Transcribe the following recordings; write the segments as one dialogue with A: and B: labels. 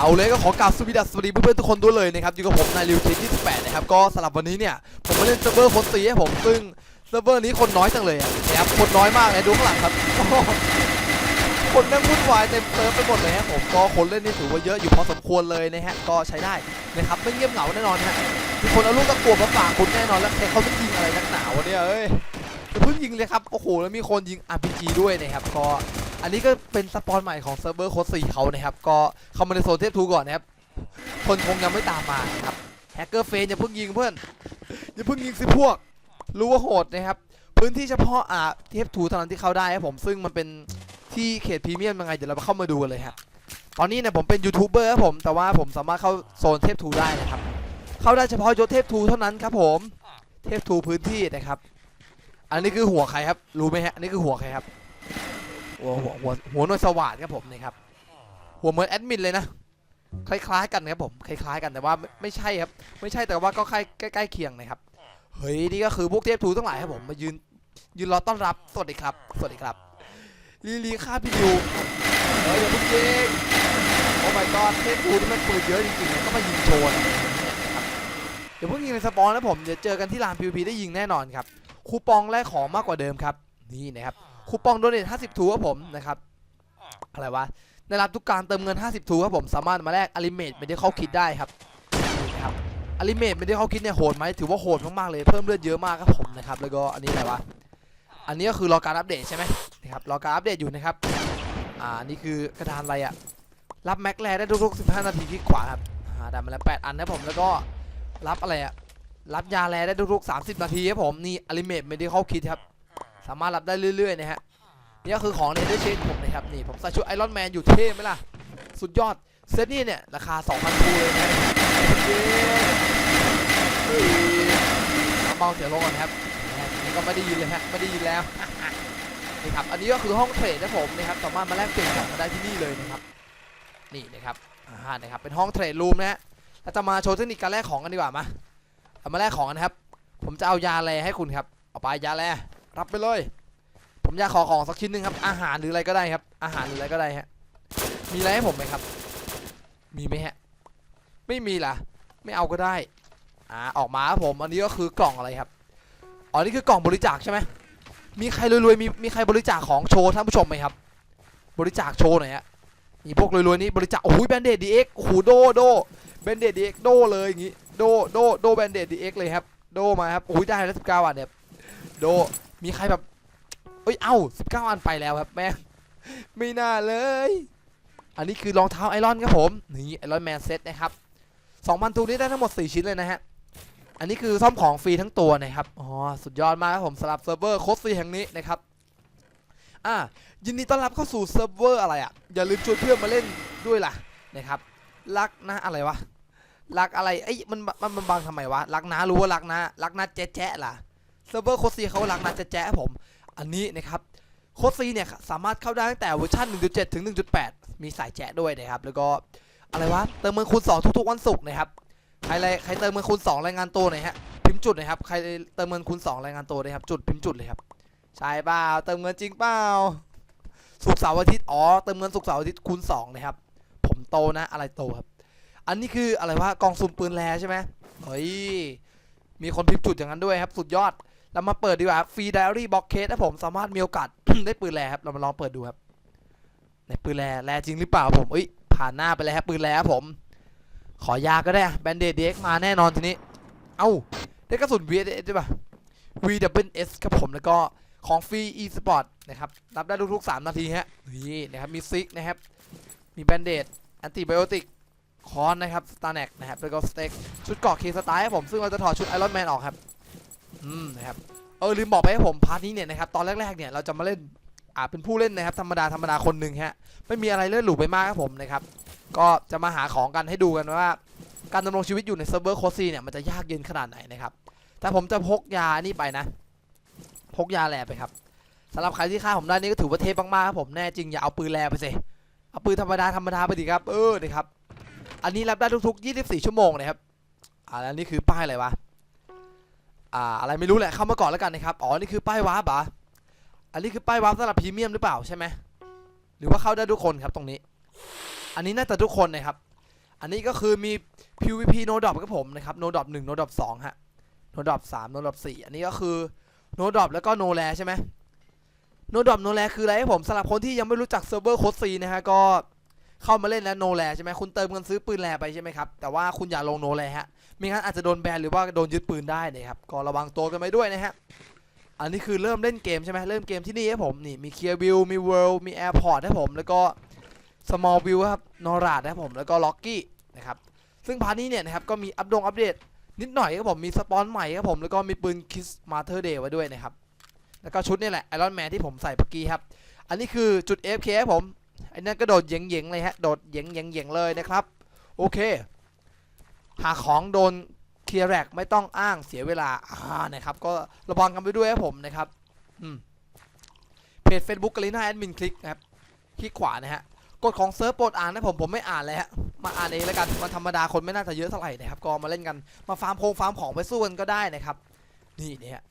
A: เอาเลยก็ขอกราบสวัสดีสวัสดีเพื่อนๆทุกคนด้วยเลยนะครับอยู่กับผมนายริวเทที่18นะครับก็สำหรับวันนี้เนี่ยผมมาเล่นเซิร์ฟเวอร์คนตีให้ผมซึ่งเซิร์ฟเวอร์นี้คนน้อยจังเลยอะนะครับคนน้อยมากเลยดูข้างหลังครับคนแม่งวุ่นวายเต็มเซิร์ฟไปหมดเลยฮะผมก็คนเล่นนี่ถือว่าเยอะอยู่พอสมควรเลยนะฮะก็ใช้ได้นะครับไม่เงียบเหงาแน่นอนฮะมีคนเอาลูกตะกั่วมาฝากคุณแน่นอนแล้วแต่เขาไม่ยิงอะไรนักหนาวะเนี่ยเอ้ยเพิ่งยิงเลยครับโอ้โหแล้วมีคนยิง RPG ด้วยนะครับก็ อันนี้ก็เป็นสปอนใหม่ของเซิร์ฟเวอร์โค้ดสี่เขานะครับ ก็เข้ามาในโซนเทพทูก่อนนะครับ คนคงยังไม่ตามมานะครับ แฮกเกอร์เฟนอย่าเพิ่งยิงเพื่อน อย่าเพิ่งยิงสิพวก รู้ว่าโหดนะครับ พื้นที่เฉพาะอ่าเทพทูเท่านั้นที่เข้าได้ครับผม ซึ่งมันเป็นที่เขตพรีเมียมยังไง เดี๋ยวเราเข้ามาดูกันเลยครับตอนนี้เนี่ยผมเป็นยูทูบเบอร์ครับผม แต่ว่าผมสามารถเข้าโซนเทพทูได้นะครับ เข้าได้เฉพาะยศเทพทูเท่านั้นครับผม เทพทูพื้นที่นะครับ อันนี้คือหัวใครครับ รู้ไหมฮะ อันนี้คือหัวใครครับ หัวหัวหัวหัวหน่วยสวัสดครับผมนี่ครับหัวเหมือนแอดมินเลยนะคล้ายๆกันครับผมคล้ายๆกันแต่ว่าไม่ใช่ครับ ไม่ใช่แต่ว่าก็ใกล้ใกล้เคียงนะครับเฮ้ยนี่ก็คือพวกเทพทูทั้งหลายครับผมมายืนยืนรอต้อนรับสวัสดีครับสวัสดีครับลีลีค่าพี่ดิวเฮ้ยอย่าเพิ่งยิงโอ้ my god เทพทูนี่มันปืนเยอะจริงๆก็มายิงโชว์นะเดี๋ยวพิ่งยิงในสปอนนะผมเดี๋ยวเจอกันที่ลาน PVP ได้ยิงแน่นอนครับคูปองแลกของมากกว่าเดิมครับนี่นะครับ คูปองโดเนท50 ทูครับผมนะครับอะไรวะได้รับทุกการเติมเงิน 50 ทูครับผมสามารถมาแลกอลิเมตไม่ได้เข้าคิดได้ครับนะครับอลิเมตไม่ได้เข้าคิดเนี่ยโหดไหมถือว่าโหดมากๆเลยเพิ่มเลือดเยอะมากครับผมนะครับแล้วก็อันนี้อะไรวะอันนี้ก็คือรอการอัปเดตใช่ไหมนะครับรอการอัปเดตอยู่นะครับอ่านี่คือกระดานอะไรอะรับแม็กแลได้ทุกๆ15 นาทีคลิกขวาครับอ่าได้มาแล้ว8อันนะผมแล้วก็รับอะไรอะรับยาแลได้ทุกๆ30 นาทีครับผมนี่อลิเมตไม่ได้เข้าคิดครับ สามารถรับได้เรื่อยๆนะฮะนี่ก็คือของในเดอร์เชนผมนะครับนี่ผมใส่ชุดไอรอนแมนอยู่เท่ไหมล่ะ สุดยอดเซตนี่เนี่ยราคา2,000ทูเลยนะเย้เฮ้ยน้ำเบาเสียลงก่อนครับนี่ก็ไม่ได้ยินเลยฮะไม่ได้ยินแล้วนี่ครับอันนี้ก็คือห้องเทรดนะผมนะครับสามารถมาแลกเปลี่ยนของกันได้ที่นี่เลยนะครับนี่นะครับอ่านะครับเป็นห้องเทรดรูมนะฮะเราจะมาโชว์เทคนิคการแลกของกันดีกว่ามาเอามาแลกของกันนะครับ ผมจะเอายาแลให้คุณครับเอาไปยาแล รับไปเลย ผมอยากขอของสักชิ้นหนึ่งครับ อาหารหรืออะไรก็ได้ครับ อาหารหรืออะไรก็ได้ฮะ มีอะไรให้ผมไหมครับ มีไหมฮะ ไม่มีล่ะ ไม่เอาก็ได้ อ่า ออกมาครับผม อันนี้ก็คือกล่องอะไรครับ อ๋อ นี่คือกล่องบริจาคใช่ไหมมีใครรวยๆ มีมีใครบริจาคของโชว์ท่านผู้ชมไหมครับ บริจาคโชว์หน่อยฮะมีพวกรวยๆ นี่บริจาค โอ้โหแบนเดดดีเอ็กโอ้โหโดโดแบนเดดดีเอ็กโดเลยอย่างงี้ โดโดโดแบนเดดดีเอ็กเลยครับ โดมาครับ โอ้ยได้แล้วสิบเก้าบาทเนี่ย โด มีใครแบบเอ้ย เอ้า19อันไปแล้วครับแม่ไม่น่าเลย อันนี้คือรองเท้าไอรอนครับผม นี่ไอรอนแมนเซ็ตนะครับ2,000ทูนี้ได้ทั้งหมด4ชิ้นเลยนะฮะ อันนี้คือซ่อมของฟรีทั้งตัวนะครับ อ๋อ สุดยอดมากครับผมสำหรับเซิร์ฟเวอร์โคดซีแห่งนี้นะครับอ่ายินดีต้อนรับเข้าสู่เซิร์ฟเวอร์อะไรอะ อย่าลืมชวนเพื่อนมาเล่นด้วยล่ะนะครับ รักนะอะไรวะ รักอะไร เอ้ยมันมันมันบังทำไมวะ รักนะรู้ว่ารักนะ รักนะแจ๊ะแจ๊ะล่ะ เซิร์ฟเวอร์โคซีเขารักนะแจ๊ะแจ๊ะผม อันนี้นะครับโคซีเนี่ยสามารถเข้าได้ตั้งแต่เวอร์ชัน1.7 ถึง 1.8 มีสายแจะด้วยนะครับ แล้วก็อะไรวะ เติมเงินคูณ 2 ทุกๆวันศุกร์นะครับ ใครใครเติมเงินคูณ 2 รายงานตัวหน่อยฮะ พิมพ์จุดหน่อยครับ ใครเติมเงินคูณ 2 รายงานตัวเลยครับ จุดพิมพ์จุดเลยครับ ใช่เปล่า เติมเงินจริงเปล่า ศุกร์เสาร์อาทิตย์ อ๋อ เติมเงินศุกร์เสาร์อาทิตย์คูณ2นะครับ ผมโตนะ อะไรโตครับ อันนี้คืออะไรวะ กองสุ่มปืนแลใช่ไหมเฮ้ย มีคนพิมพ์จุดอย่างนั้นด้วยครับ สุดยอด เรามาเปิดดีกว่าฟรีไดอารี่บ็อกเคสนะผมสามารถมีโอกาส ได้ปืนแรครับ เรามาลองเปิดดูครับในปืนแรแรจริงหรือเปล่าผมเอ้ยผ่านหน้าไปแล้วครับปืนแรครับผม ขอยาก็ได้แบนเดดเด็กมาแน่นอนทีนี้ เอ้าได้กระสุน VS ใช่ปะ VWS ครับผมแล้วก็ของฟรี e sport นะครับรับได้ทุกๆ 3 นาทีฮะนี่นะครับมีซิกนะครับ มีแบนเดดแอนติไบโอติกคอนนะครับสตาร์เน็กนะครับแล้วก็สเต็กชุดเกราะเคสไตล์ครับผมซึ่งเราจะถอดชุดไอรอนแมนออกครับ อืมนะครับเออลืมบอกไปให้ผมพาร์ทนี้เนี่ยนะครับตอนแรกๆเนี่ยเราจะมาเล่นอ่าเป็นผู้เล่นนะครับธรรมดาธรรมดาคนหนึ่งฮะไม่มีอะไรเลื่อนหลูไปมากครับผมนะครับก็จะมาหาของกันให้ดูกันว่า การดำรงชีวิตอยู่ในเซิร์ฟเวอร์โคซีเนี่ยมันจะยากเย็นขนาดไหนนะครับแต่ผมจะพกยานี่ไปนะ พกยาแลไปครับสำหรับใครที่ฆ่าผมได้นี่ก็ถือว่าเทพมากๆครับผมแน่จริงอย่าเอาปืนแลไปสิเอาปืนธรรมดาธรรมดาไปดิครับเออนี่ครับอันนี้รับได้ทุกๆ 24 ชั่วโมงนะครับอ่าแล้วนี่คือป้ายอะไรวะ อ่าอะไรไม่รู้แหละเข้ามาก่อนแล้วกันนะครับ อ๋อ นี่คือป้ายวาร์ปเหรออันนี้คือป้ายวาร์ปสำหรับพรีเมียมหรือเปล่าใช่ไหมหรือว่าเข้าได้ทุกคนครับตรงนี้ อันนี้น่าจะทุกคนนะครับ อันนี้ก็คือมี PVP no drop ครับผมนะครับ no drop 1 no drop 2ฮะ no drop 3 no drop 4 อันนี้ก็คือ no drop แล้วก็ no r a ใช่ไหม no drop no r a คืออะไรให้ผมสำหรับคนที่ยังไม่รู้จักเซิร์ฟเวอร์โคดซีนะฮะก็เข้ามาเล่นแล้ว no r a ใช่ไหมคุณเติมเงินซื้อปืนแรไปใช่ไหมครับ แต่ว่าคุณอย่าลง no r a ฮะ ไม่งั้นอาจจะโดนแบนหรือว่าโดนยึดปืนได้นะครับก็ระวังตัวกันไปด้วยนะฮะอันนี้คือเริ่มเล่นเกมใช่ไหมเริ่มเกมที่นี่ครับผมนี่มีเคลียร์วิวมีเวิลด์มีแอร์พอร์ตครับผมแล้วก็ small view ครับนอราดครับผมแล้วก็ล็อกกี้นะครับซึ่งพาร์ทนี้เนี่ยนะครับก็มีอัปดงอัปเดตนิดหน่อยครับผมมีสปอนใหม่ครับผมแล้วก็มีปืนคิสมาเธอร์เดย์ไว้ด้วยนะครับแล้วก็ชุดนี่แหละไอรอนแมนที่ผมใส่เมื่อกี้ครับ อันนี้คือจุด AFK ครับผมไอ้นั่นก็โดดเหยงๆเลยฮะโดดเหยงๆเลยนะครับ โอเค หาของโดนเคลียร์แรกไม่ต้องอ้างเสียเวลาอ่านะครับ ก็ระวังกันไปด้วยครับผมนะครับอืมเพจ Facebook กาลิน่าแอดมินคลิกนะครับคลิกขวานะฮะกฎของเซิร์ฟโปรดอ่านนะผมผมไม่อ่านเลยฮะมาอ่านเองแล้วกันมันธรรมดาคนไม่น่าจะเยอะเท่าไหร่นะครับก็มาเล่นกันมาฟาร์มโคงฟาร์มของไปสู้กันก็ได้นะครับ นี่เนี่ย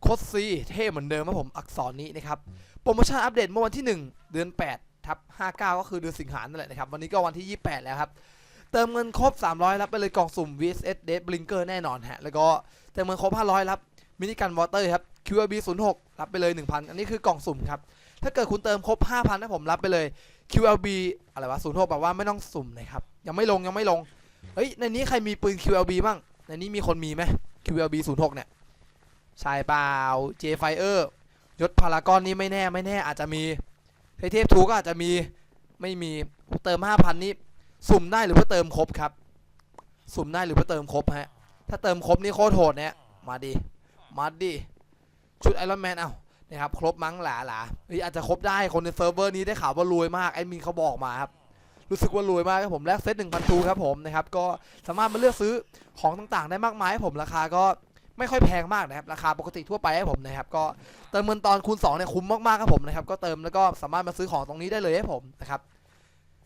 A: โคดซีเท่เหมือนเดิมครับผมอักษรนี้นะครับโปรโมชั่นอัปเดตเมื่อวันที่ 1 เดือน8ทับ59 ก็คือเดือนสิงหานั่นแหละนะครับ วันนี้ก็วันที่ 28 แล้วครับ เติมเงินครบ 300 รับไปเลยกล่องสุ่ม VSS Dead Blinker แน่นอนฮะ แล้วก็เติมเงินครบ 500 รับมินิกันวอเตอร์ครับ QRB 06รับไปเลย 1,000 อันนี้คือกล่องสุ่มครับ ถ้าเกิดคุณเติมครบ 5,000นะผมรับไปเลย QLB อะไรวะ06แบบว่าไม่ต้องสุ่มนะครับ ยังไม่ลงยังไม่ลง เฮ้ย ในนี้ใครมีปืน QLB บ้าง ในนี้มีคนมีไหม QLB 06เนี่ยใช่เปล่า J Fire ยศพารากอนนี่ไม่แน่ไม่แน่อาจจะมีเทเทพทูก็อาจจะมี ไม่มี เติม 5,000 นี่ สุ่มได้หรือว่าเติมครบครับ สุ่มได้หรือว่าเติมครบฮะ ถ้าเติมครบนี่โคตรโหดเนี่ยมาดิมาดิชุดไอรอนแมนเอานะครับครบมั้งหลาหลาอาจจะครบได้คนในเซิร์ฟเวอร์นี้ได้ข่าวว่ารวยมากไอ้มินเขาบอกมาครับรู้สึกว่ารวยมากครับผมแลกเซตหนึ่งพันทูครับผมนะครับก็สามารถมาเลือกซื้อของต่างๆ ได้มากมายครับผมราคาก็ไม่ค่อยแพงมากนะครับราคาปกติทั่วไปให้ผมนะครับก็เติมเงินตอนคูณ2เนี่ยคุ้มมากๆครับผมนะครับก็เติมแล้วก็สามารถมาซื้อของตรงนี้ได้เลยให้ผมนะครับ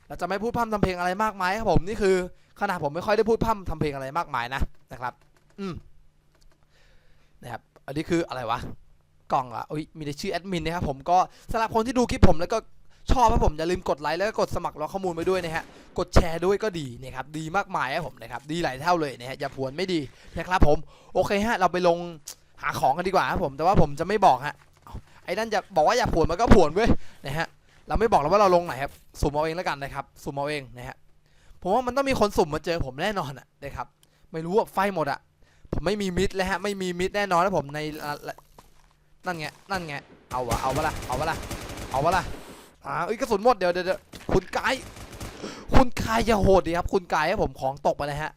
A: เราจะไม่พูดพร่ำทำเพลงอะไรมากมายครับผมนี่คือขนาดผมไม่ค่อยได้พูดพร่ำทำเพลงอะไรมากมายนะนะครับ อืมนะครับอันนี้คืออะไรวะกล่องอะอุ้ยมีแต่ชื่อแอดมินนะครับผมก็สำหรับคนที่ดูคลิปผมแล้วก็ชอบครับผมอย่าลืมกดไลค์แล้วก็กดสมัครรอข้อมูลไปด้วยนะฮะกดแชร์ด้วยก็ดีนะครับดีมากมายครับผมนะครับดีหลายเท่าเลยนะฮะอย่าผวนไม่ดีนะครับผมโอเคฮะเราไปลงหาของกันดีกว่าครับผมแต่ว่าผมจะไม่บอกฮะไอ้นั่นจะบอกว่าอย่าผวนมันก็ผวนเว้ยนะฮะ เราไม่บอกแล้วว่าเราลงไหนครับสุ่มเอาเองแล้วกันนะครับสุ่มเอาเองนะฮะผมว่ามันต้องมีคนสุ่มมาเจอผมแน่นอนอะนะครับไม่รู้ว่าไฟหมดอะผมไม่มีมิดเลยฮะไม่มีมิดแน่นอนนะผมในนั่นไงนั่นไงเอาวะเอาวะล่ะเอาวะล่ะเอาวะล่ะอ่าเอ้ยกระสุนหมดเดี๋ยวเดี๋ยวคุณกายคุณกายอย่าโหดดิครับ คุณกายให้ผมของตกไปเลยฮะ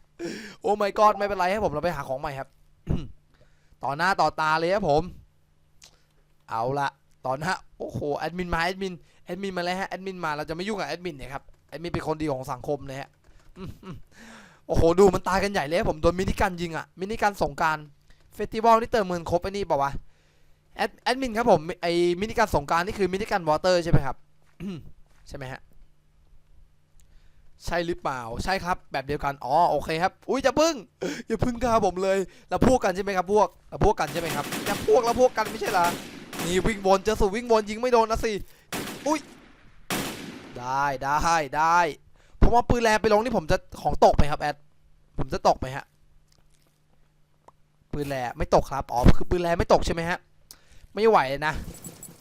A: โอ้ my god ไม่เป็นไรให้ผมเราไปหาของใหม่ครับต่อหน้าต่อตาเลยครับผม เอาละต่อหน้าโอ้โหแอดมินมาแอดมิน ดมินมาแล้วฮะแอดมินมาเราจะไม่ยุ่งกับแอดมินเนี่ยครับแอดมินเป็นคนดีของสังคมนะฮะโอ้โหดูมันตายกันใหญ่เลยผมโดนมินิกันยิงอะมินิกันสงการเฟสติวัลนี่เติมเงินครบไอ้นี่เปล่าวะแอดแอดมินครับผมไอมินิการสงการนี่คือมินิการวอเตอร์ใช่ไหมครับใช่ไหมฮะใช่หรือเปล่าใช่ครับ แบบเดียวกันอ๋อโอเคครับอุ้ยจะพึ่งอย่าพึ่งกล้าผมเลยเราพวกกันใช่ไหมครับพวกเราพวกกันใช่ไหมครับจะพวกเราพวกกันไม่ใช่หรอนี่วิ่งวนเจอสู่วิ่งวนยิงไม่โดนนะสิ อุ้ยได้ได้ได้ผมเอาปืนแรงไปลงนี่ผมจะของตกไหมครับแอดผมจะตกไหมฮะปืนแรงไม่ตกครับอ๋อคือปืนแรงไม่ตกใช่ไหมฮะไม่ไหวนะ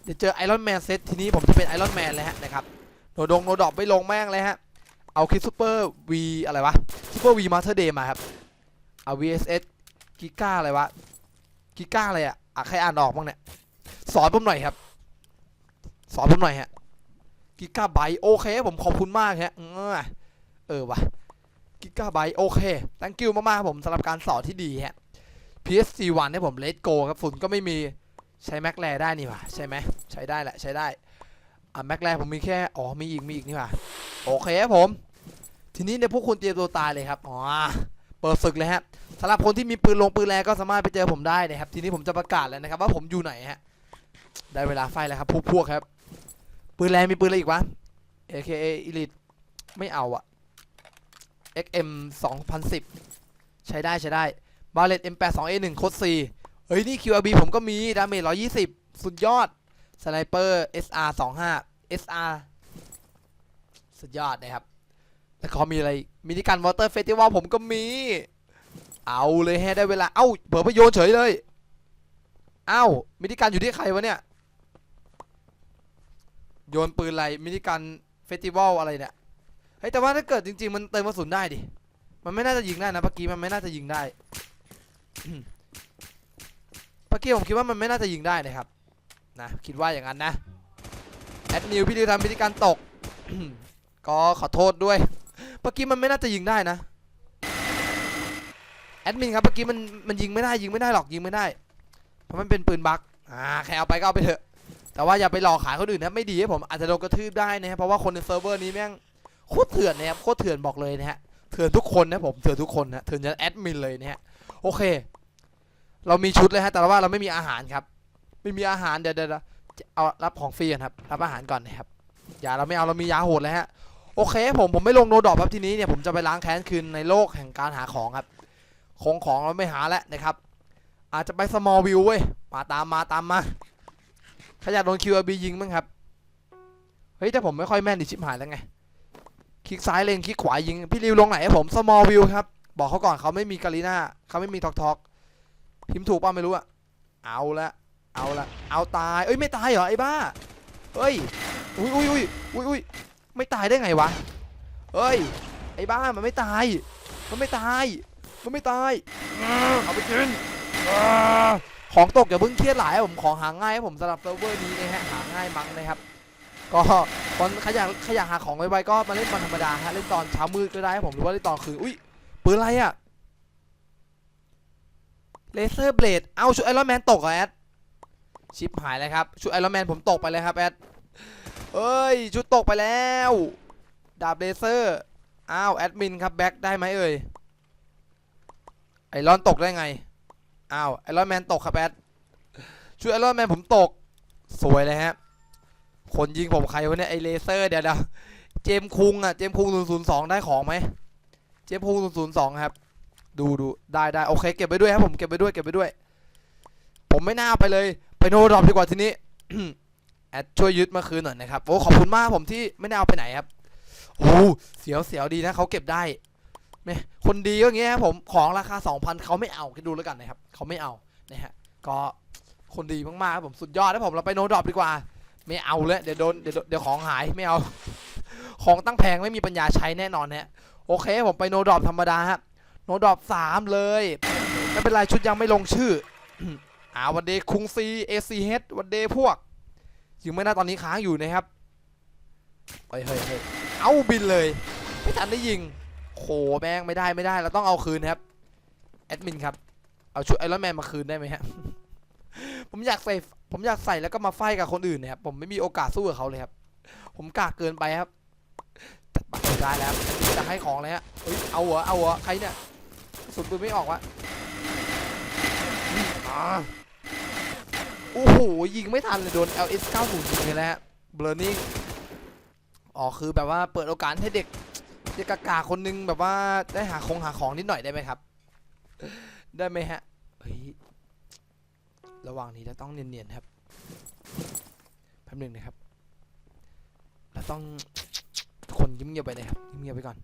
A: เดี๋ยวเจอไอรอนแมนเซตทีนี้ผมจะเป็นไอรอนแมนเลยฮะนะครับโนดงโนดอบไม่ลงแม่งเลยฮะเอาคิดซูเปอร์วีอะไรวะซูเปอร์วีมาสเตอร์เดย์มาครับเอา VSS กิก้าอะไรวะกิก้าอะไรอะอะใครอ่านออกบ้างเนี่ยสอนผมหน่อยครับ สอนผมหน่อยฮะกิก้าไบต์โอเค ผมขอบคุณมากฮะเออวะกิก้าไบต์โอเค thank you มากๆครับผมสำหรับการสอนที่ดีฮะ PSC1 ให้ผมเล t โกครับฝุ่นก็ไม่มีใช้แม็กแรได้นี่หว่าใช่ไหมใช้ได้แหละใช้ได้อะแม็กแรผมมีแค่อ๋อมีอีกมีอีกนี่หว่าโอเคครับผม ทีนี้เนี่ยพวกคุณเตรียมตัวตายเลยครับอ๋อเปิดศึกเลยฮะสำหรับคนที่มีปืนลงปืนแรงก็สามารถไปเจอผมได้นะครับ ทีนี้ผมจะประกาศแล้วนะครับ ว่าผมอยู่ไหนฮะได้เวลาไฟแล้วครับพวกพวกครับ ปืนแรงมีปืนอะไรอีกวะ AKA Elite ไม่เอาอะ XM 2010 ใช้ได้ใช้ได้บาเลต M82A1 โคด C เฮ้ย นี่ QRB ผมก็มี ดาเมจ 120 สุดยอด สไนเปอร์ SR 25 SR สุดยอดนะครับ แล้วก็มีอะไร มินิกันวอเตอร์เฟสติวัลผมก็มี เอาเลยแฮะได้เวลา เอ้าเผลอไปโยนเฉยเลย เอ้า มินิกันอยู่ที่ใครวะเนี่ย โยนปืนอะไรมินิกันเฟสติวัลอะไรเนี่ยเฮ้ยแต่ว่าถ้าเกิดจริง ๆ มันเติมกระสุนได้ดิ มันไม่น่าจะยิงได้นะเมื่อกี้มันไม่น่าจะยิงได้เมื่อกี้ผมคิดว่ามันไม่น่าจะยิงได้นะครับ นะคิดว่าอย่างนั้นนะแอดนิวพี่ดิวทำพิธีการตก ก็ขอโทษด้วย เมื่อกี้มันไม่น่าจะยิงได้นะ แอดมินครับเมื่อกี้มันมันยิงไม่ได้ยิงไม่ได้หรอกยิงไม่ได้ เพราะมันเป็นปืนบั๊กอ่าใครเอาไปก็เอาไปเถอะ แต่ว่าอย่าไปหลอกขายคนอื่นนะไม่ดีให้ผมอาจจะโดนกระทืบได้นะครับเพราะว่าคนในเซิร์ฟเวอร์นี้แม่งโคตรเถื่อนนะครับโคตรเถื่อนบอกเลยนะฮะเถื่อนทุกคนนะผมเถื่อนทุกคนนะเถื่อนยันแอดมินเลยนะฮะโอเค เรามีชุดเลยฮะแต่ว่าเราไม่มีอาหารครับ ไม่มีอาหารเดี๋ยวเดี๋ยวเดี๋ยวเอารับของฟรีกันครับรับอาหารก่อนนะครับอย่าเราไม่เอาเรามียาโหดเลยฮะโอเคผมผมไม่ลงโนดอปครับทีนี้เนี่ยผมจะไปล้างแค้นคืนในโลกแห่งการหาของครับของของเราไม่หาแล้วนะครับ อาจจะไป small view เว้ยมาตามมาตามมา ขยันโดน QRB ยิงมั้งครับ เฮ้ยแต่ผมไม่ค่อยแม่นดิชิบหายแล้วไง คลิกซ้ายเลงคลิกขวายิง พี่ริวลงไหนให้ผม small view ครับ บอกเขาก่อนเขาไม่มีกาลิน่าเขาไม่มีทอกทอกพิมพ์ถูกป่ะไม่รู้อะเอาละเอาละเอาตาย เอ้ยไม่ตายเหรอไอ้บ้า เฮ้ย อุ้ยอุ้ยอุ้ยอุ้ยอุ้ยไม่ตายได้ไงวะ เฮ้ย ไอ้บ้ามันไม่ตาย มันไม่ตาย มันไม่ตายอ้าเอาไปกินอ้า ของตกอย่าเพิ่งเครียดหลายผมของหาง่ายผมสำหรับเซิร์ฟเวอร์นี้นะฮะหาง่ายมั้งนะครับ ก็ตอนขยันขยันหาของไวๆก็มาเล่นวันธรรมดาฮะเล่นตอนเช้ามืดก็ได้ผมหรือว่าเล่นตอนคืนอุ้ยปืนอะไรอะเลเซอร์เบลดเอาชุดไอรอนแมนตกเหรอแอดชิปหายเลยครับชุดไอรอนแมนผมตกไปเลยครับแอดเอ้ยชุดตกไปแล้วดาบเลเซอร์อ้าวแอดมินครับแบ็คได้ไหมเอ่ยไอรอนตกได้ไง อ้าวไอรอนแมนตกครับแอดชุดไอรอนแมนผมตก สวยเลยฮะ คนยิงผมใครวะเนี่ยไอเลเซอร์เดี๋ยวเดี๋ยวเจมคุงอะเจมส์คุง002ได้ของไหมเจมส์คุง002ครับ ดูดูได้ได้โอเคเก็บไปด้วยครับผมเก็บไปด้วยเก็บไปด้วย ผมไม่น่าเอาไปเลย ไปโนดรอปดีกว่าทีนี้แอดช่วยยึดมาคืนหน่อยนะครับโอ้ขอบคุณมากผมที่ไม่ได้เอาไปไหนครับโอ้เสียวเสียวดีนะเขาเก็บได้ แม่คนดีก็อย่างเงี้ยครับผมของราคา 2,000เขาไม่เอาคิดดูแล้วกันนะครับเขาไม่เอานะฮะก็คนดีมากๆครับผมสุดยอดนะผมเราไปโนดรอปดีกว่า ไม่เอาเลยเดี๋ยวโดนเดี๋ยวเดี๋ยวของหายไม่เอา ของตั้งแพงไม่มีปัญญาใช้แน่นอนฮะโอเคผมไปโนดรอปธรรมดาฮะโนดรอปสามเลยไม่เป็นไรชุดยังไม่ลงชื่ออ่าวันเดย์คุงซีเอซีเฮดวันเดย์พวกยิงไม่น่าตอนนี้ค้างอยู่นะครับเฮ้ยเฮ้ยเฮ้ยเอาบินเลยไม่ทันได้ยิง โหแม่งไม่ได้ไม่ได้เราต้องเอาคืนครับแอดมินครับเอาชุดไอรอนแมนมาคืนได้ไหมฮะผมอยากใส่ผมอยากใส่แล้วก็มาไฟกับคนอื่นนะครับผมไม่มีโอกาสสู้กับเขาเลยครับ ผมกากเกินไปครับจัดไปได้แล้วจะให้ของเลยฮะเฮ้ยเอาเหรอเอาเหรอใครเนี่ยสุนปืนไม่ออกวะโอ้โหยิงไม่ทันเลยโดน LS 90ยิงเลยนะฮะเบลอนิ่งอ๋อคือแบบว่าเปิดโอกาสให้เด็ก เด็กกากาคนนึงแบบว่าได้หาคงหาของนิดหน่อยได้ไหมครับ ได้ไหมฮะเฮ้ยระหว่างนี้เราต้องเนียนๆครับแป๊บหนึงนะครับเราต้องคนยิ้มเงียบไปเลยครับยิ้มเงียบไปก่อน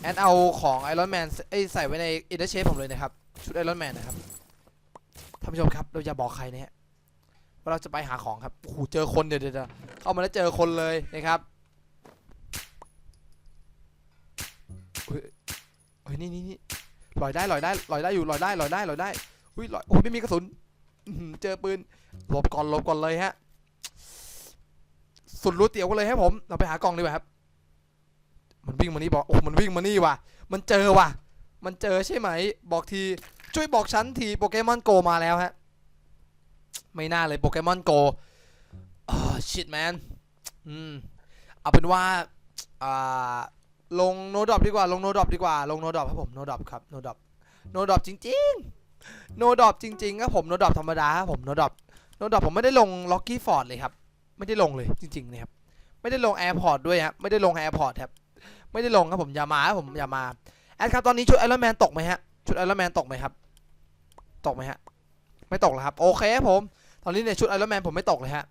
A: แอดเอาของไอรอนแมนใส่ไว้ในอินเตอร์เชฟผมเลยนะครับ ชุดไอรอนแมนนะครับท่านผู้ชมครับ เราอย่าบอกใครนะฮะว่าเราจะไปหาของครับโอ้โหเจอคนเดี๋ยวเดี๋ยวเดี๋ยวเข้ามาแล้วเจอคนเลยนะครับ เฮ้ยเฮ้ยนี่นี่นี่ลอยได้ลอยได้ลอยได้อยู่ลอยได้ลอยได้ลอยได้อุ้ยลอยโอ้ยไม่มีกระสุนเจอปืนหลบก่อนหลบก่อนเลยฮะ สุดรู้เตี๋ยวกันเลยให้ผม เราไปหากล่องดีกว่าครับ มันวิ่งมานี่บอกโอ้มันวิ่งมานี่ว่ะ มันเจอว่ะ มันเจอใช่ไหม บอกที ช่วยบอกฉันทีโปเกมอนโกมาแล้วฮะ ไม่น่าเลยโปเกมอนโกอ่าชิตแมนอืม เอาเป็นว่า อ่า ลงโนดอปดีกว่าลงโนดอปดีกว่าลงโนดอปครับผมโนดอปครับโนดอปโนดอปจริงๆโนดอปจริงๆครับผมโนดอปธรรมดาครับผมโนดอปโนดอปผมไม่ได้ลงล็อกกี้ฟอร์ดเลยครับไม่ได้ลงเลยจริงๆนะครับไม่ได้ลงแอร์พอร์ตด้วยครับไม่ได้ลงแอร์พอร์ตครับไม่ได้ลงครับผมอย่ามาครับผมอย่ามาแอดครับตอนนี้ชุดไอรอนแมนตกไหมฮะชุดไอรอนแมนตกไหมครับ ตกไหมฮะไม่ตกแล้วครับโอเคครับผมตอนนี้เนี่ยชุดไอรอนแมนผมไม่ตกเลยฮะ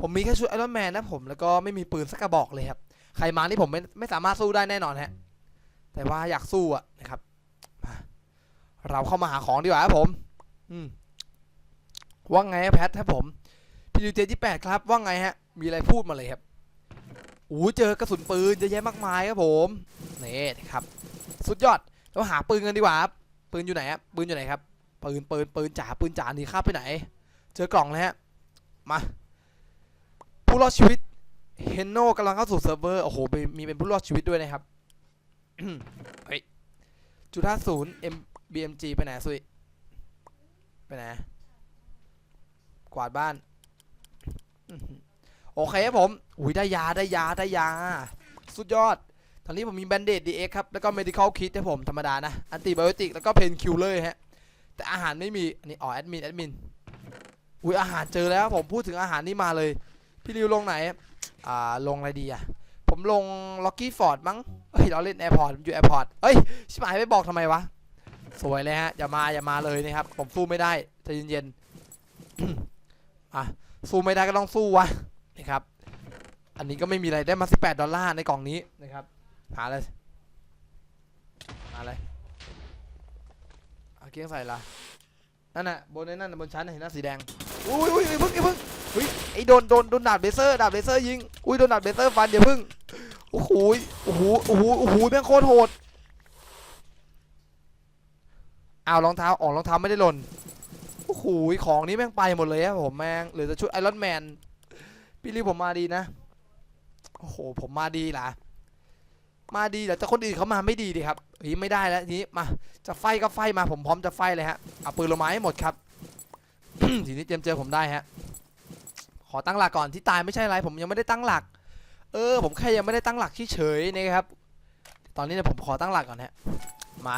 A: ผมมีแค่ชุดไอรอนแมนนะผมแล้วก็ไม่มีปืนสักกระบอกเลยครับ ใครมานี่ผมไม่ไม่สามารถสู้ได้แน่นอนฮะ แต่ว่าอยากสู้อะนะครับมาเราเข้ามาหาของดีกว่าครับผม อืมว่าไงแพทครับผมพี่ดิวเจที่แปดครับ ว่าไงฮะ มีอะไรพูดมาเลยครับโอ้เจอกระสุนปืนเยอะแยะมากมายครับผมนี่นะครับ สุดยอดเราหาปืนกันดีกว่าครับปืนอยู่ไหนครับปืนอยู่ไหนครับปืนปืนปืนจ๋าปืนจ๋าหนีข้าไปไหน เจอกล่องแล้วฮะมาผู้รอดชีวิต เฮนโนกำลังเข้าสู่เซิร์ฟเวอร์โอ้โหมีมีเป็นผู้รอดชีวิตด้วยนะครับเฮ้ยจุดห้าศูนย์ M BMG ไปไหนสุยไปไหนกวาดบ้าน โอเคครับผมอุ้ยได้ยาได้ยาได้ยา สุดยอด ตอนนี้ผมมีแบนเดด DX ครับ แล้วก็ medical kit ให้ผมธรรมดานะ อันติไบโอติก แล้วก็เพนคิลเลอร์ฮะ แต่อาหารไม่มี อันนี้อ๋อแอดมินแอดมิน อุ้ยอาหารเจอแล้วผมพูดถึงอาหารนี่มาเลย พี่ริวลงไหน อ่าลงอะไรดีอะผมลงล็อกกี้ฟอร์ดมั้งเฮ้ยเราเล่นแอร์พอร์ตอยู่แอร์พอร์ตเฮ้ยชิบหายไปบอกทำไมวะ สวยเลยฮะ อย่ามาอย่ามาเลยนะครับ ผมสู้ไม่ได้ใจเย็นๆอะสู้ไม่ได้ก็ต้องสู้วะนะครับ อันนี้ก็ไม่มีอะไรได้มา 18 ดอลลาร์ในกล่องนี้นะครับหาเลยหาเลยเอาเกียงใส่ละ นั่นน่ะบนนั้นน่ะบนชั้นเห็นหน้าสีแดงอุ้ยอุ้ยพิ่งอย่าเพิ่งอุ้ยไอ้โดนโดนโดนดาบเลเซอร์ดาบเลเซอร์ยิงอุ้ยโดนดาบเลเซอร์ฟันอย่าเพิ่งโอ้โหโอ้โหโอ้โหโอ้โหแม่งโคตรโหดอ้าวรองเท้าอ๋อรองเท้าไม่ได้หล่นโอ้โหของนี้แม่งไปหมดเลยครับผมแม่งเหลือแต่ชุดไอรอนแมนพี่รีผมมาดีนะโอ้โหผมมาดีล่ะ มาดีแต่คนอื่นเขามาไม่ดีดิครับเฮ้ยไม่ได้แล้วทีนี้มาจะไฟก็ไฟมาผมพร้อมจะไฟเลยฮะเอาปืนลงมาให้หมดครับทีนี้เตรียมเจอผมได้ฮะขอตั้งหลักก่อนที่ตายไม่ใช่อะไรผมยังไม่ได้ตั้งหลัก เออ ผมแค่ยังไม่ได้ตั้งหลักเฉยๆนะครับ ตอนนี้เนี่ยผมขอตั้งหลักก่อนฮะมา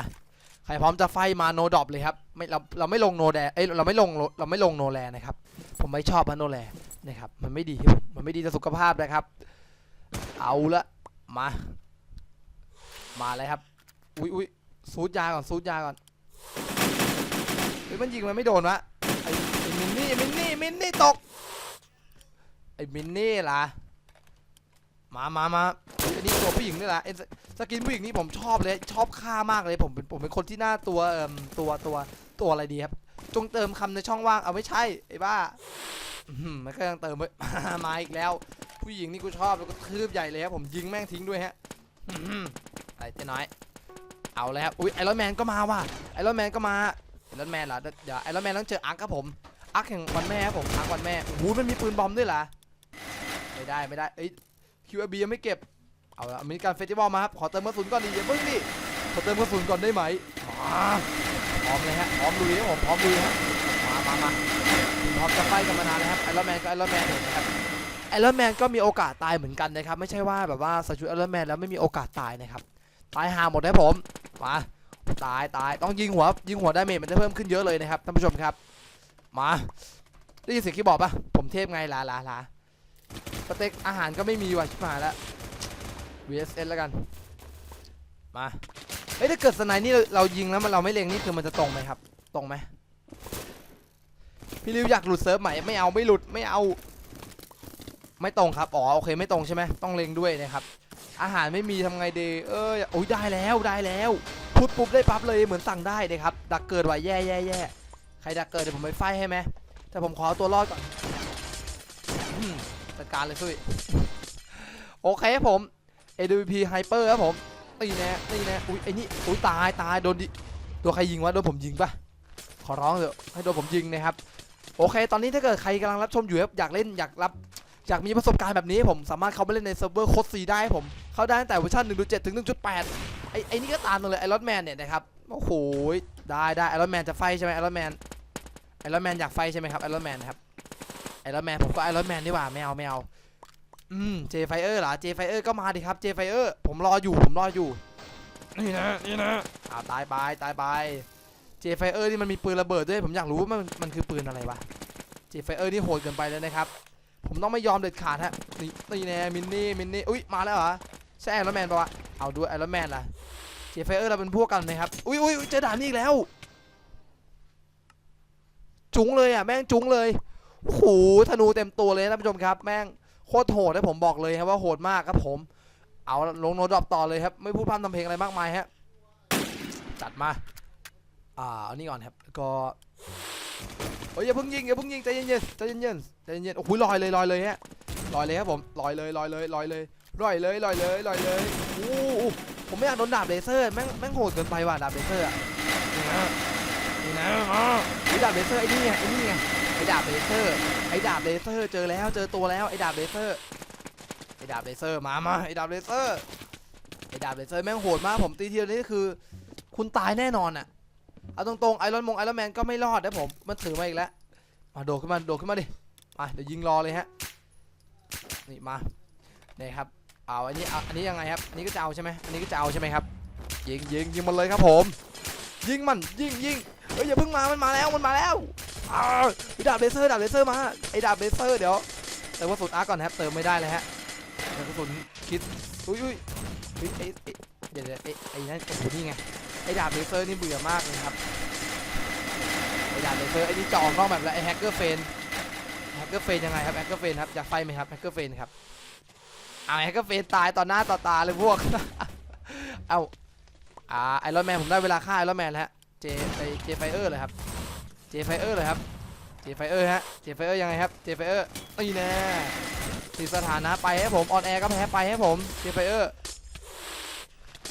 A: ใครพร้อมจะไฟมาโนดอปเลยครับไม่เราเราไม่ลงโนแดเอ้ยเราไม่ลงเราไม่ลงโนแลนะครับ ผมไม่ชอบพนโนแลนะครับ มันไม่ดีมันไม่ดีต่อสุขภาพนะครับ เอาละมา มาเลยครับ อุ้ยอุ้ยซูดยาก่อนซูดยาก่อนเฮ้ยมันยิงมันไม่โดนวะไอ้ไอมินนี่มินนี่มินนี่ตกไอ้มินนี่ล่ะมามามาอันนี้ตัวผู้หญิงนี่แหละไอ้สกินผู้หญิงนี่ผมชอบเลย ชอบค่ามากเลย ผมเป็นผมเป็นคนที่หน้าตัวเอ่มตัวตัวตัวอะไรดีครับ จงเติมคำในช่องว่าง เอาไม่ใช่ ไอ้บ้าอื้อหือมันก็ยังเติมไว้มาอีกแล้ว ผู้หญิงนี่กูชอบแล้วก็ทืบใหญ่เลยครับผมยิงแม่งทิ้งด้วยฮะ ไอ้เจ๊น้อย เอาแล้วอุ้ยไอรอนแมนก็มาว่ะไอรอนแมนก็มาไอรอนแมนเหรอเดี๋ยวไอรอนแมนต้องเจออาร์คครับผมอาร์คแห่งวันแม่ครับผมอาร์ควันแม่โอ้โหมันมีปืนบอมด้วยเหรอไม่ได้ไม่ได้เอ้ยคิวบียังไม่เก็บเอาละมริกันเฟสติวัลมาครับขอเติมกระสุนก่อนดิอย่าเพิ่งดิขอเติมกระสุนก่อนได้ไหมอ่าพร้อมเลยฮะพร้อมลุยครับผมพร้อมลุยฮะมามามาพร้อมจะไฟกันมานานแล้วครับไอรอนแมนก็ไอรอนแมนเห็นไหมครับไอรอนแมนก็มีโอกาสตายเหมือนกันนะครับ ไม่ใช่ว่าแบบว่าใส่ชุดไอรอนแมนแล้วไม่มีโอกาสตายนะครับ ตายหาหมดนะผมมาตายตายต้องยิงหัวยิงหัวดาเมจมันจะเพิ่มขึ้นเยอะเลยนะครับท่านผู้ชมครับ มาได้ยินเสียงคีย์บอร์ดปะผมเทพไงลาลาลาสเต็กอาหารก็ไม่มีว่ะชิบหายแล้ว VSN แล้วกัน มาเฮ้ยถ้าเกิดสไนด์นี่เราเรายิงแล้วมันเราไม่เล็งนี่คือมันจะตรงไหมครับ ตรงไหมพี่ริวอยากหลุดเซิร์ฟใหม่ไม่เอาไม่หลุดไม่เอา ไม่ตรงครับอ๋อโอเคไม่ตรงใช่ไหมต้องเล็งด้วยนะครับ อาหารไม่มีทำไงดีเออโอ้ยได้แล้วได้แล้วพูดปุ๊บได้ปั๊บเลยเหมือนสั่งได้เลยครับดักเกิดไว้แย่แย่แย่ใครดักเกิดเดี๋ยวผมไปไฟให้ไหมแต่ผมขอตัวรอดก่อนจัดการเลยสุยโอเคครับผม AWP Hyper ครับผมตีแน่ตีแน่อุ้ยไอ้นี่อุ้ยตายตายโดนดิตัวใครยิงวะโดนผมยิงปะขอร้องเถอะให้โดนผมยิงนะครับโอเค ตอนนี้ถ้าเกิดใครกำลังรับชมอยู่ครับอยากเล่นอยากรับ อยากมีประสบการณ์แบบนี้ผมสามารถเข้าไปเล่นในเซิร์ฟเวอร์โคดซีได้ผมเข้าได้ตั้งแต่เวอร์ชัน1.7 ถึง 1.8 ไอ้ไอ้นี่ก็ตามมาเลยไอรอนแมนเนี่ยนะครับโอ้โหได้ได้ไอรอนแมนจะไฟใช่ไหมไอรอนแมนไอรอนแมนอยากไฟใช่ไหมครับไอรอนแมนนะครับไอรอนแมนผมก็ไอรอนแมนดีกว่าไม่เอาไม่เอาอืมเจไฟเออร์เหรอเจไฟเออร์ก็มาดิครับเจไฟเออร์ผมรออยู่ผมรออยู่นี่นะนี่นะอ่าตายไปตายไปเจไฟเออร์นี่มันมีปืนระเบิดด้วยผมอยากรู้ว่ามันมันคือปืนอะไรวะเจไฟเออร์นี่โหดเกินไปเลยนะครับ ผมต้องไม่ยอมเด็ดขาดฮะนี่นี่แน่มินนี่มินนี่อุ้ยมาแล้วเหรอใช่ไอรอนแมนปะวะเอาด้วยไอรอนแมนล่ะเจฟเฟอร์เราเป็นพวกกันนะครับอุ้ยอุ้ยอุ๊ยเจอด่านนี้อีกแล้ว จุ้งเลยอะแม่งจุ้งเลยโอ้โหธนูเต็มตัวเลยนะท่านผู้ชมครับ แม่งโคตรโหดนะผมบอกเลยครับว่าโหดมากครับผม เอาลงโนดรอปต่อเลยครับไม่พูดพร่ำทำเพลงอะไรมากมายฮะจัดมา อ่าอานี่ก่อนครับก็ โอ้ยอย่าเพิ่งยิงอย่าเพิ่งยิงใจเย็นๆใจเย็นๆใจเย็นๆโอ้โหลอยเลยลอยเลยฮะลอยเลยครับผมลอยเลยลอยเลยลอยเลยลอยเลยลอยเลยลอยเลยโอ้โหผมไม่อยากโดนดาบเลเซอร์แม่งแม่งโหดเกินไปว่ะดาบเลเซอร์อะนี่นะนี่นะอ๋อไอ้ดาบเลเซอร์ไอ้นี่ไงไอ้นี่ไงไอ้ดาบเลเซอร์ไอ้ดาบเลเซอร์เจอแล้วเจอตัวแล้วไอ้ดาบเลเซอร์ไอ้ดาบเลเซอร์มามาไอ้ดาบเลเซอร์ไอ้ดาบเลเซอร์แม่งโหดมากผมตีทีเดียวนี่คือ คุณตายแน่นอนอะ เอาตรงๆไอรอนมงไอรอนแมนก็ไม่รอดนะผมมันถือมาอีกแล้วมาโดดขึ้นมาโดดขึ้นมาดิมาเดี๋ยวยิงรอเลยฮะนี่มานี่ครับเอาอันนี้อันนี้ยังไงครับอันนี้ก็จะเอาใช่ไหมอันนี้ก็จะเอาใช่ไหมครับยิงยิงยิงมันเลยครับผมยิงมันยิงยิงเฮ้ยอย่าเพิ่งมามันมาแล้วมันมาแล้วอ้ดาบเลเซอร์ดาบเลเซอร์มาไอ้ดาบเลเซอร์เดี๋ยวเติมกระสุนอาร์ก่อนนะครับเติมไม่ได้เลยฮะเติมกระสุนคิดอุ้ยอุ้ยเฮ้ยไอ้ไอ้เดี๋ยวเดี๋ยวไอ้ไอ้นั่นโอ้โหนี่ไง ไอ้ดาบเลเซอร์นี่เบื่อมากเลยครับไอ้ดาบเลเซอร์ไอ้นี่จออกนอกแบบแล้วไอ้แฮกเกอร์เฟนแฮกเกอร์เฟนยังไงครับแฮกเกอร์เฟนครับอยากไฟไหมครับแฮกเกอร์เฟนครับเอาแฮกเกอร์เฟนตายต่อหน้าต่อตาเลยพวกเอาอ่าไอรอนแมนผมได้เวลาฆ่าไอรอนแมนแล้วเจไอเจไฟเออร์เลยครับเจไฟเออร์เลยครับเจไฟเออร์ฮะเจไฟเออร์ยังไงครับเจไฟเออร์นี่แน่ติดสถานะไปให้ผมออนแอร์ก็แพ้ไปให้ผมเจไฟเออร์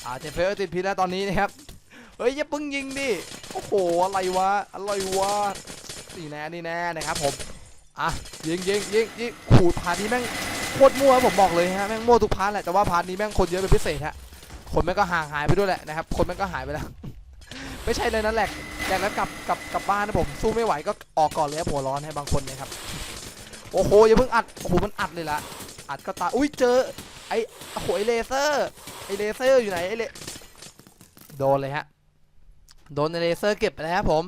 A: อ่าเจไฟเออร์ติดพิษแล้วตอนนี้นะครับ เฮ้ยอย่าเพิ่งยิงดิโอ้โหอะไรวะอะไรวะนี่แน่นี่แน่นะครับผมอะยิงยิงยิงยิงขูดพาร์ทนี้แม่งโคตรมั่วผมบอกเลยฮะแม่งมั่วทุกพาร์ทแหละแต่ว่าพาร์ทนี้แม่งคนเยอะเป็นพิเศษฮะคนแม่งก็ห่างหายไปด้วยแหละนะครับคนแม่งก็หายไปแล้วไม่ใช่เลยนะแหลกแหลกแล้วกลับกลับกลับบ้านนะผมสู้ไม่ไหวก็ออกก่อนเลยครับหัวร้อนให้บางคนนะครับโอ้โหอย่าเพิ่งอัดโอ้โหมันอัดเลยละอัดก็ตาอุ้ยเจอไอ้โอ้โหไอเลเซอร์ไอ้เลเซอร์อยู่ไหนไอ้เลโดนเลยฮะ โดนเลเซอร์เก็บไปแล้วครับผม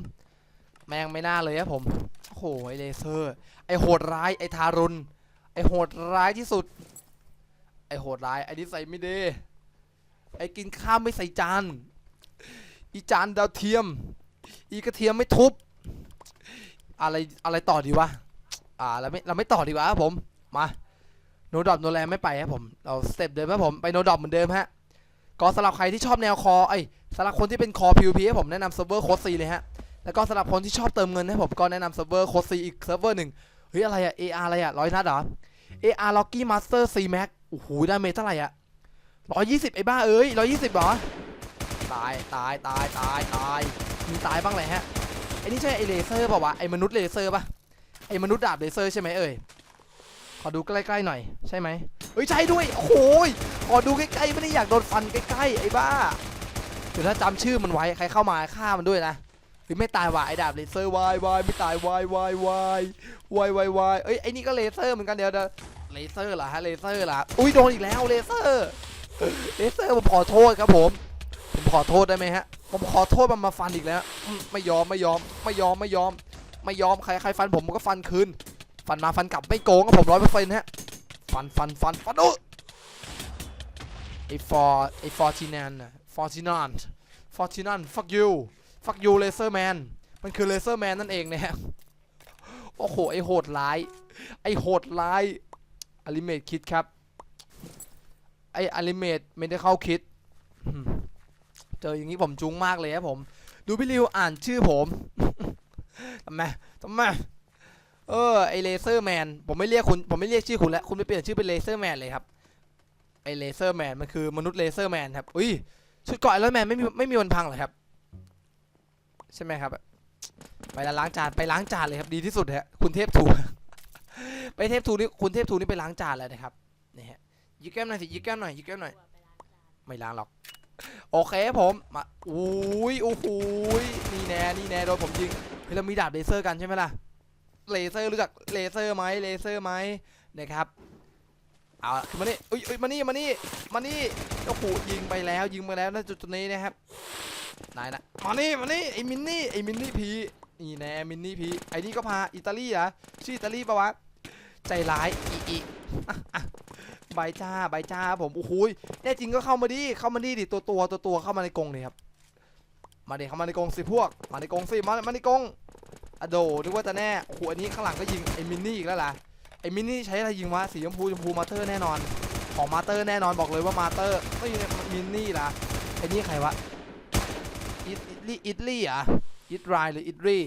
A: แม่งไม่น่าเลยครับผม โอ้โหไอเลเซอร์ ไอโหดร้าย ไอทารุณ ไอโหดร้ายที่สุด ไอโหดร้าย ไอนิสัยไม่ดีไอกินข้าวไม่ใส่จาน อีจานดาวเทียม อีกระเทียมไม่ทุบ อะไรอะไรต่อดีวะ อ่าเราไม่เราไม่ต่อดีกว่าครับผม มา โนดอปโนแลไม่ไปครับผม เราสเต็ปเดิมครับผม ไปโนดอปเหมือนเดิมฮะ ก็สำหรับใครที่ชอบแนวคอไอยสำหรับคนที่เป็นคอ PVP ให้ผมแนะนำเซิร์ฟเวอร์โคดซีเลยฮะ แล้วก็สำหรับคนที่ชอบเติมเงินให้ผมก็แนะนำเซิร์ฟเวอร์โคดซีอีกเซิร์ฟเวอร์หนึ่งเฮ้ยอะไรอะ AR อะไรอะร้อยนัดเหรอ AR Locky Master C Max โอ้โหไดาเมจเท่าไหร่อะร้อยยี่สิบไอ้บ้าเอ้ยร้อยยี่สิบเหรอ ตายตายตายตายตายมีตายบ้างเลยฮะไอ้นี่ใช่ไอเลเซอร์ป่าวะไอ้มนุษย์เลเซอร์ป่ะไอ้มนุษย์ดาบเลเซอร์ใช่ไหมเอ่ย อดูใกล้ๆหน่อย ใช่ไหมเฮ้ยใช่ด้วยโอ้ยขอดูใกล้ๆไม่ได้อยากโดนฟันใกล้ๆไอ้บ้าเดี๋ยวถ้าจำชื่อมันไว้ใครเข้ามาฆ่ามันด้วยนะหรือไม่ตายว่ะไอ้ดาบเลเซอร์วายวายไม่ตายวายวายวายวายวายวายเอ้ยไอ้นี่ก็เลเซอร์เหมือนกันเดี๋ยวเดี๋ยวเลเซอร์เหรอฮะเลเซอร์เหรออุ้ยโดนอีกแล้วเลเซอร์เลเซอร์ผมขอโทษครับผมผมขอโทษได้ไหมฮะ ผมขอโทษมันมาฟันอีกแล้ว ไม่ยอมไม่ยอม ไม่ยอมไม่ยอม ไม่ยอมใครใครฟันผมผมก็ฟันคืน ฟันมาฟันกลับไม่โกงครับผมร้อยเปอร์เซ็นต์ฮะ ฟันฟันฟันฟันโอ้ไอฟอร์ไอฟอร์ตินันฟอร์ตินันฟอร์ตินัน fuck you fuck you laser man มันคือ laser man นั่นเองนะฮะโอ้โห ไอโหดร้าย ไอโหดร้ายอลิเมตคิดครับ ไออลิเมตไม่ได้เข้าคิด เจออย่างนี้ผมจุ้งมากเลยครับผม ดูพี่ริวอ่านชื่อผมทำไมทำไม เออไอเลเซอร์แมนผมไม่เรียกคุณผมไม่เรียกชื่อคุณแล้วคุณไปเปลี่ยนชื่อเป็นเลเซอร์แมนเลยครับไอเลเซอร์แมนมันคือมนุษย์เลเซอร์แมนครับอุ้ยชุดเกาะไอรอนแมนไม่มีไม่มีวันพังเหรอครับ ใช่ไหมครับ ไปล้างจานไปล้างจานเลยครับดีที่สุดฮะคุณเทพทูไปเทพทูนี่คุณเทพทูนี่ไปล้างจานเลยนะครับนี่ฮะยิกแก้มหน่อยสิยิกแก้มหน่อยยิกแก้มหน่อยไม่ล้างหรอก โอเคผมมาอุ้ยโอ้โหยนี่แน่นี่แน่โดนผมยิงเฮ้ยเรามีดาบเลเซอร์กันใช่ไหมล่ะ เลเซอร์รู้จักเลเซอร์ไหมเลเซอร์ไหมนะครับเอาละขึ้นมานี่อุ้ยอุ้ยมานี่มานี่มานี่โอ้โหยิงไปแล้วยิงไปแล้วณจุดจุดนี้นะครับนายนะมานี่มานี่ไอ้มินนี่ไอ้มินนี่พีนี่แน่มินนี่พีไอ้นี่ก็พาอิตาลีเหรอะชื่ออิตาลีปะวะใจร้ายอีอีใบจ้าใบจ้าผมโอ้โหยแน่จริงก็เข้ามาดิเข้ามาดิดิตัวตัวตัวตัวเข้ามาในกรงเลยครับมาดิเข้ามาในกรงสิพวก มาในกรงสิมามาในกรง อโดนึกว่าจะแน่โอ้โหอันนี้ข้างหลังก็ยิงไอ้มินนี่อีกแล้วล่ะไอ้มินนี่ใช้อะไรยิงวะสีชมพูชมพูมาเตอร์แน่นอน ของมาเตอร์แน่นอนบอกเลยว่ามาเตอร์ไม่มินนี่ล่ะไอ้นี่ใครวะอิตลี่อิตลี่อะอิตไรหรืออิตรี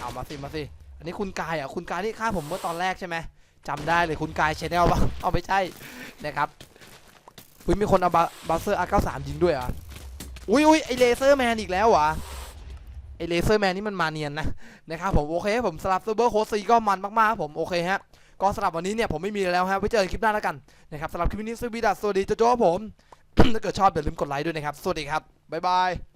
A: เอามาสิมาสิอันนี้คุณกายอะคุณกายที่ฆ่าผมเมื่อตอนแรกใช่ไหมจำได้เลยคุณกายชแนลปะเอาไม่ใช่นะครับอุ้ยมีคนเอาบัสเซอร์อาร์เก้าสามยิงด้วยอะอุ้ยอุ้ยไอเลเซอร์แมนอีกแล้วเหรอไอ เลเซอร์แมนนี่มันมาเนียนนะนะครับผมโอเคผมสลับซูเปอร์โคซีก็มันมากๆครับผมโอเคฮะก็สำหรับวันนี้เนี่ยผมไม่มีแล้วฮะไว้เจอกันคลิปหน้าแล้วกันนะครับสำหรับคลิปนี้สวีดัสสวัสดีโจโจ้าผม ถ้าเกิดชอบอย่าลืมกดไลค์ด้วยนะครับ สวัสดีครับ บ๊ายบาย